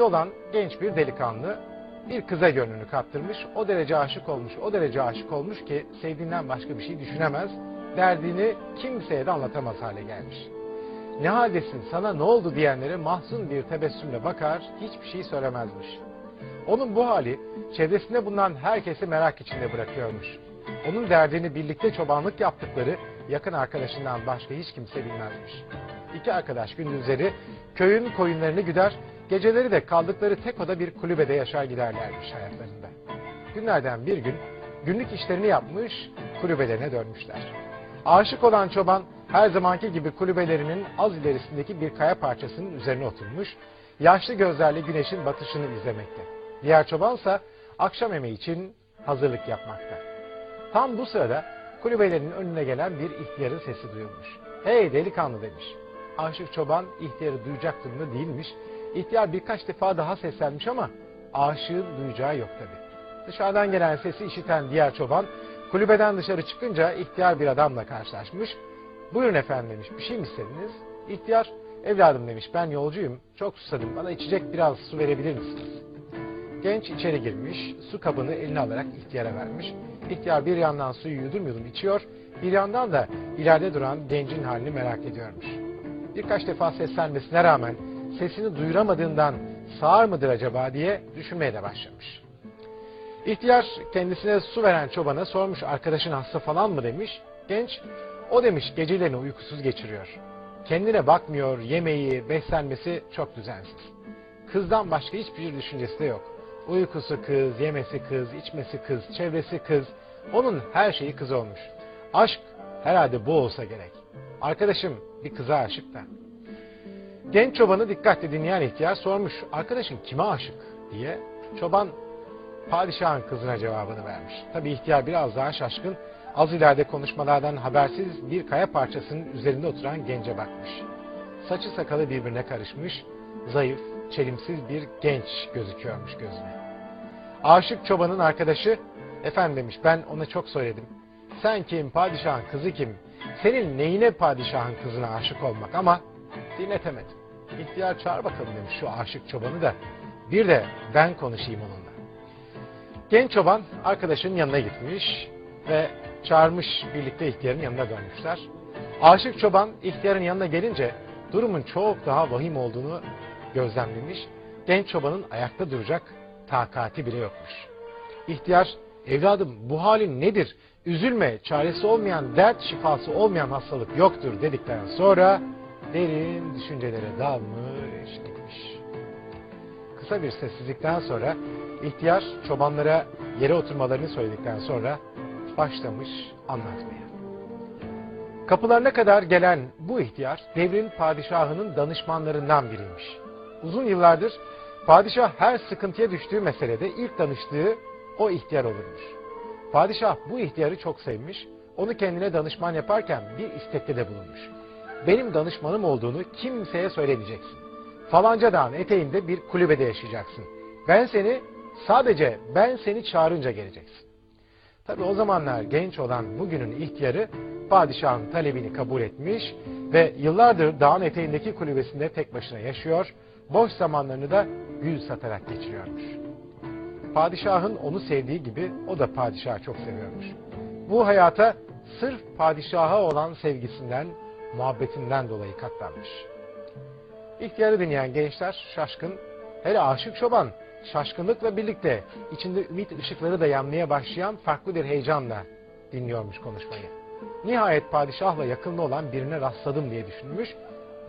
Olan genç bir delikanlı bir kıza gönlünü kaptırmış. O derece aşık olmuş, o derece aşık olmuş ki sevdiğinden başka bir şey düşünemez. Derdini kimseye de anlatamaz hale gelmiş. Ne haldesin, sana ne oldu diyenlere mahzun bir tebessümle bakar, hiçbir şey söylemezmiş. Onun bu hali çevresinde bulunan herkesi merak içinde bırakıyormuş. Onun derdini birlikte çobanlık yaptıkları yakın arkadaşından başka hiç kimse bilmezmiş. İki arkadaş gündüzleri köyün koyunlarını güder, geceleri de kaldıkları tek oda bir kulübede yaşar giderlermiş hayatlarında. Günlerden bir gün günlük işlerini yapmış, kulübelerine dönmüşler. Aşık olan çoban her zamanki gibi kulübelerinin az ilerisindeki bir kaya parçasının üzerine oturmuş, yaşlı gözlerle güneşin batışını izlemekte. Diğer çobansa akşam yemeği için hazırlık yapmakta. Tam bu sırada kulübelerin önüne gelen bir ihtiyarın sesi duyulmuş. Hey delikanlı demiş. Aşık çoban ihtiyarı duyacak durumda değilmiş. İhtiyar birkaç defa daha seslenmiş ama aşığın duyacağı yok tabi. Dışarıdan gelen sesi işiten diğer çoban kulübeden dışarı çıkınca ihtiyar bir adamla karşılaşmış. Buyurun efendim demiş bir şey mi istediniz? İhtiyar evladım demiş ben yolcuyum çok susadım bana içecek biraz su verebilir misiniz? Genç içeri girmiş, su kabını eline alarak ihtiyara vermiş. İhtiyar bir yandan suyu yudum yudum içiyor, bir yandan da ileride duran gencin halini merak ediyormuş. Birkaç defa seslenmesine rağmen sesini duyuramadığından sağır mıdır acaba diye düşünmeye de başlamış. İhtiyar kendisine su veren çobana sormuş arkadaşın hasta falan mı demiş. Genç o demiş gecelerini uykusuz geçiriyor. Kendine bakmıyor, yemeği, beslenmesi çok düzensiz. Kızdan başka hiçbir düşüncesi de yok. Uykusu kız, yemesi kız, içmesi kız, çevresi kız. Onun her şeyi kız olmuş. Aşk herhalde bu olsa gerek. Arkadaşım bir kıza aşık da. Genç çobanı dikkatle dinleyen ihtiyar sormuş. Arkadaşın kime aşık diye. Çoban padişahın kızına cevabını vermiş. Tabi ihtiyar biraz daha şaşkın. Az ileride konuşmalardan habersiz bir kaya parçasının üzerinde oturan gence bakmış. Saçı sakalı birbirine karışmış, zayıf, çelimsiz bir genç gözüküyormuş gözüne. Aşık çobanın arkadaşı, efendim demiş ben ona çok söyledim. Sen kim, padişahın kızı kim? Senin neyine padişahın kızına aşık olmak ama dinletemedim. İhtiyar çağır bakalım demiş şu aşık çobanı da bir de ben konuşayım onunla. Genç çoban arkadaşının yanına gitmiş ve çağırmış birlikte ihtiyarın yanına dönmüşler. Aşık çoban ihtiyarın yanına gelince durumun çok daha vahim olduğunu gözlemlemiş. Genç çobanın ayakta duracak takati bile yokmuş. İhtiyar, evladım bu halin nedir? Üzülme, çaresi olmayan, dert şifası olmayan hastalık yoktur dedikten sonra derin düşüncelere dalmış gitmiş. Kısa bir sessizlikten sonra ihtiyar çobanlara yere oturmalarını söyledikten sonra başlamış anlatmaya. Kapılarına kadar gelen bu ihtiyar devrin padişahının danışmanlarından biriymiş. Uzun yıllardır padişah her sıkıntıya düştüğü meselede ilk danıştığı o ihtiyar olurmuş. Padişah bu ihtiyarı çok sevmiş, onu kendine danışman yaparken bir istekte de bulunmuş. Benim danışmanım olduğunu kimseye söylemeyeceksin. Falanca dağın eteğinde bir kulübede yaşayacaksın. Ben seni sadece ben seni çağırınca geleceksin. Tabi o zamanlar genç olan bugünün ihtiyarı padişahın talebini kabul etmiş ve yıllardır dağın eteğindeki kulübesinde tek başına yaşıyor, boş zamanlarını da gül satarak geçiriyormuş. Padişahın onu sevdiği gibi o da padişahı çok seviyormuş. Bu hayata sırf padişaha olan sevgisinden, muhabbetinden dolayı katlanmış. İhtiyarı dinleyen gençler şaşkın, hele aşık çoban şaşkınlıkla birlikte içinde ümit ışıkları da yanmaya başlayan farklı bir heyecanla dinliyormuş konuşmayı. Nihayet padişahla yakınlı olan birine rastladım diye düşünmüş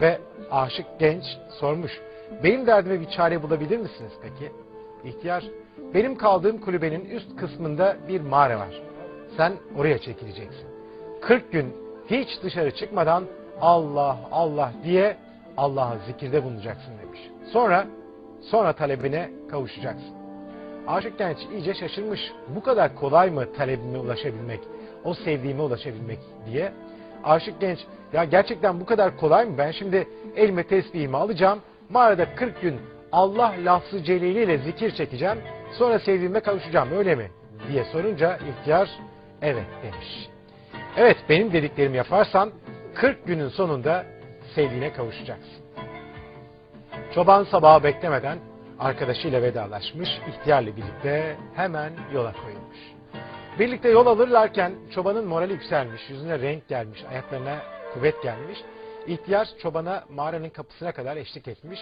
ve aşık genç sormuş. Benim derdime bir çare bulabilir misiniz peki? İhtiyar, benim kaldığım kulübenin üst kısmında bir mağara var. Sen oraya çekileceksin. 40 gün hiç dışarı çıkmadan Allah Allah diye Allah'a zikirde bulunacaksın demiş. Sonra sonra talebine kavuşacaksın. Aşık genç iyice şaşırmış. Bu kadar kolay mı talebime ulaşabilmek, o sevdiğime ulaşabilmek diye. Aşık genç ya gerçekten bu kadar kolay mı? Ben şimdi elime tesbihimi alacağım. Mağarada 40 gün Allah lafzı celiliyle zikir çekeceğim. Sonra sevdiğime kavuşacağım öyle mi? diye sorunca ihtiyar evet demiş. Evet benim dediklerimi yaparsan 40 günün sonunda sevdiğine kavuşacaksın. Çoban sabahı beklemeden arkadaşıyla vedalaşmış, ihtiyarla birlikte hemen yola koyulmuş. Birlikte yol alırlarken çobanın morali yükselmiş, yüzüne renk gelmiş, ayaklarına kuvvet gelmiş. İhtiyar çobana mağaranın kapısına kadar eşlik etmiş.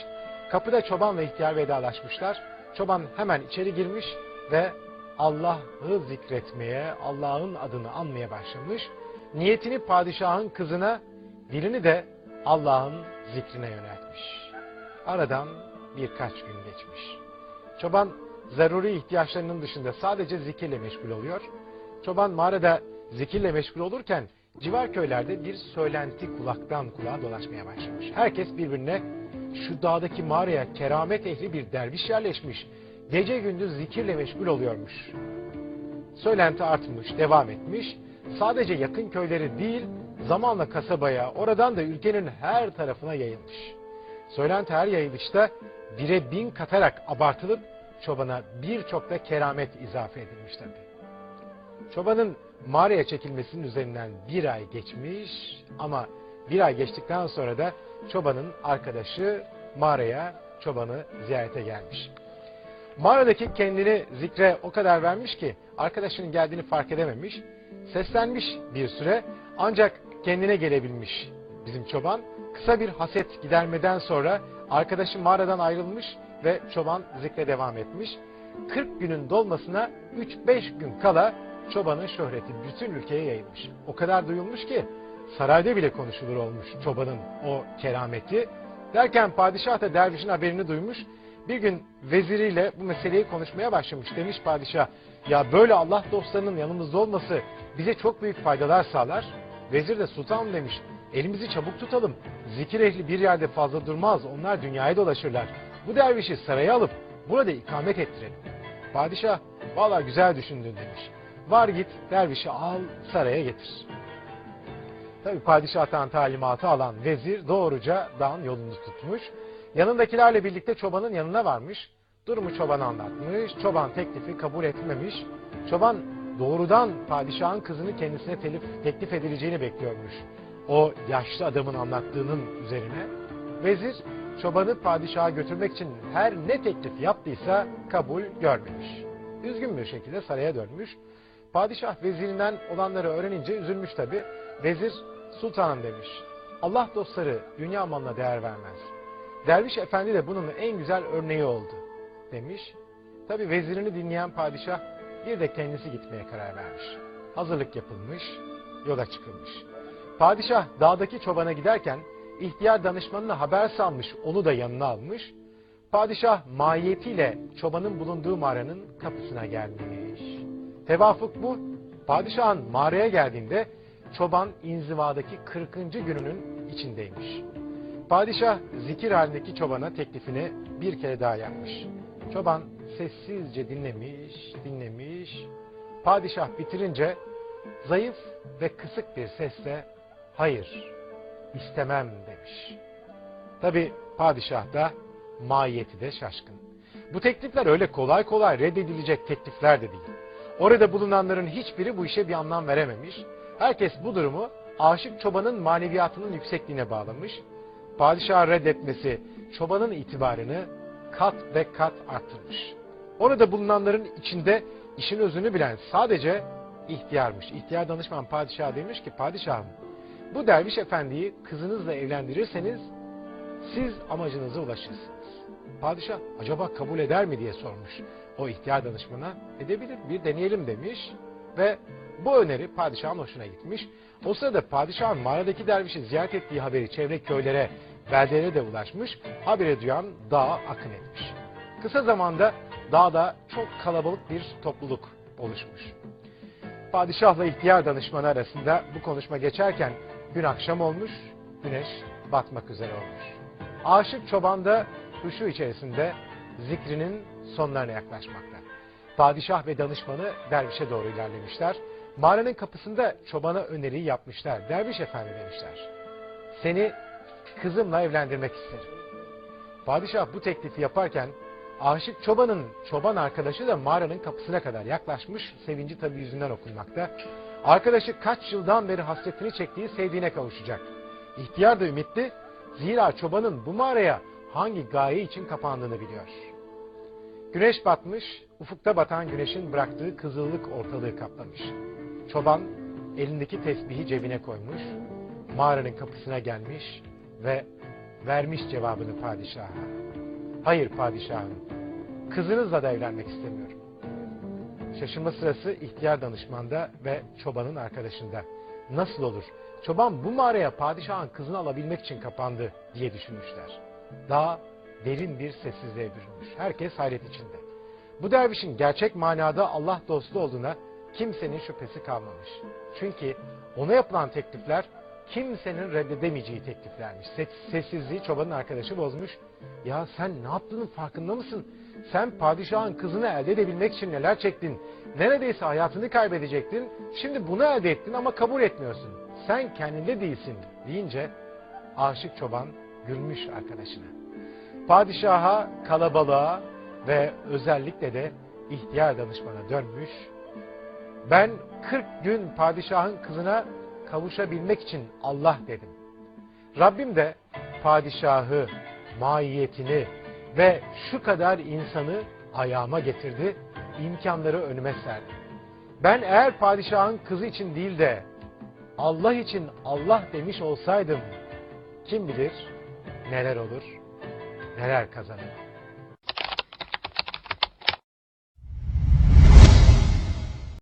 Kapıda çoban ve ihtiyar vedalaşmışlar. Çoban hemen içeri girmiş ve Allah'ı zikretmeye, Allah'ın adını anmaya başlamış. Niyetini padişahın kızına, dilini de Allah'ın zikrine yöneltmiş. Aradan birkaç gün geçmiş. Çoban zaruri ihtiyaçlarının dışında sadece zikirle meşgul oluyor. Çoban mağarada zikirle meşgul olurken civar köylerde bir söylenti kulaktan kulağa dolaşmaya başlamış. Herkes birbirine şu dağdaki mağaraya keramet ehli bir derviş yerleşmiş. Gece gündüz zikirle meşgul oluyormuş. Söylenti artmış, devam etmiş. Sadece yakın köyleri değil, zamanla kasabaya, oradan da ülkenin her tarafına yayılmış. Söylenti her yayılışta bire bin katarak abartılıp çobana birçok da keramet izafe edilmiş tabi. Çobanın mağaraya çekilmesinin üzerinden bir ay geçmiş ama bir ay geçtikten sonra da çobanın arkadaşı mağaraya çobanı ziyarete gelmiş. Mağaradaki kendini zikre o kadar vermiş ki arkadaşının geldiğini fark edememiş. Seslenmiş bir süre ancak kendine gelebilmiş bizim çoban. Kısa bir haset gidermeden sonra arkadaşı mağaradan ayrılmış ve çoban zikre devam etmiş. 40 günün dolmasına 3-5 gün kala çobanın şöhreti bütün ülkeye yayılmış. O kadar duyulmuş ki sarayda bile konuşulur olmuş çobanın o kerameti. Derken padişah da dervişin haberini duymuş. Bir gün veziriyle bu meseleyi konuşmaya başlamış. Demiş padişah ya böyle Allah dostlarının yanımızda olması bize çok büyük faydalar sağlar. Vezir de sultan demiş elimizi çabuk tutalım. Zikir ehli bir yerde fazla durmaz onlar dünyaya dolaşırlar. Bu dervişi saraya alıp burada ikamet ettirelim. Padişah valla güzel düşündün demiş. Var git dervişi al saraya getir. Tabi padişahtan talimatı alan vezir doğruca dağın yolunu tutmuş. Yanındakilerle birlikte çobanın yanına varmış. Durumu çobana anlatmış. Çoban teklifi kabul etmemiş. Çoban doğrudan padişahın kızını kendisine telif, teklif edileceğini bekliyormuş. O yaşlı adamın anlattığının üzerine. Vezir çobanı padişaha götürmek için her ne teklif yaptıysa kabul görmemiş. Üzgün bir şekilde saraya dönmüş. Padişah vezirinden olanları öğrenince üzülmüş tabi. Vezir sultanım demiş. Allah dostları dünya malına değer vermez. Derviş efendi de bunun en güzel örneği oldu demiş. Tabi vezirini dinleyen padişah bir de kendisi gitmeye karar vermiş. Hazırlık yapılmış, yola çıkılmış. Padişah dağdaki çobana giderken ihtiyar danışmanına haber salmış, onu da yanına almış. Padişah mahiyetiyle çobanın bulunduğu mağaranın kapısına gelmiş. Tevafuk bu. Padişahın mağaraya geldiğinde çoban inzivadaki 40. gününün içindeymiş. Padişah zikir halindeki çobana teklifini bir kere daha yapmış. Çoban sessizce dinlemiş, dinlemiş. Padişah bitirince zayıf ve kısık bir sesle hayır istemem demiş. Tabi padişah da mahiyeti de şaşkın. Bu teklifler öyle kolay kolay reddedilecek teklifler de değil. Orada bulunanların hiçbiri bu işe bir anlam verememiş. Herkes bu durumu aşık çobanın maneviyatının yüksekliğine bağlamış. Padişahı reddetmesi çobanın itibarını kat ve kat arttırmış. Orada bulunanların içinde işin özünü bilen sadece ihtiyarmış. İhtiyar danışman padişaha demiş ki padişahım bu derviş efendiyi kızınızla evlendirirseniz siz amacınıza ulaşırsınız. Padişah acaba kabul eder mi diye sormuş o ihtiyar danışmana. Edebilir bir deneyelim demiş ve bu öneri padişahın hoşuna gitmiş. O sırada padişahın mağaradaki dervişi ziyaret ettiği haberi çevre köylere, beldelere de ulaşmış. Haberi duyan dağa akın etmiş. Kısa zamanda dağda çok kalabalık bir topluluk oluşmuş. Padişahla ihtiyar danışmanı arasında bu konuşma geçerken gün akşam olmuş, güneş batmak üzere olmuş. Aşık çoban da huşu içerisinde zikrinin sonlarına yaklaşmakta. Padişah ve danışmanı dervişe doğru ilerlemişler. Mağaranın kapısında çobana öneriyi yapmışlar. Derviş efendi demişler. Seni kızımla evlendirmek isterim. Padişah bu teklifi yaparken aşık çobanın çoban arkadaşı da mağaranın kapısına kadar yaklaşmış. Sevinci tabi yüzünden okunmakta. Arkadaşı kaç yıldan beri hasretini çektiği sevdiğine kavuşacak. İhtiyar da ümitli. Zira çobanın bu mağaraya hangi gaye için kapandığını biliyor. Güneş batmış, ufukta batan güneşin bıraktığı kızıllık ortalığı kaplamış. Çoban elindeki tesbihi cebine koymuş, mağaranın kapısına gelmiş ve vermiş cevabını padişaha. Hayır padişahım, kızınızla da evlenmek istemiyorum. Şaşırma sırası ihtiyar danışmanda ve çobanın arkadaşında. Nasıl olur? Çoban bu mağaraya padişahın kızını alabilmek için kapandı diye düşünmüşler. Daha derin bir sessizliğe bürünmüş. Herkes hayret içinde. Bu dervişin gerçek manada Allah dostu olduğuna kimsenin şüphesi kalmamış. Çünkü ona yapılan teklifler kimsenin reddedemeyeceği tekliflermiş. Ses- Sessizliği çobanın arkadaşı bozmuş. Ya sen ne yaptığının farkında mısın? Sen padişahın kızını elde edebilmek için neler çektin? Neredeyse hayatını kaybedecektin. Şimdi bunu elde ettin ama kabul etmiyorsun. Sen kendinde değilsin deyince aşık çoban gülmüş arkadaşına. Padişaha, kalabalığa ve özellikle de ihtiyar danışmana dönmüş. Ben 40 gün padişahın kızına kavuşabilmek için Allah dedim. Rabbim de padişahı, mahiyetini ve şu kadar insanı ayağıma getirdi, imkanları önüme serdi. Ben eğer padişahın kızı için değil de Allah için Allah demiş olsaydım kim bilir neler olur, neler kazanırım.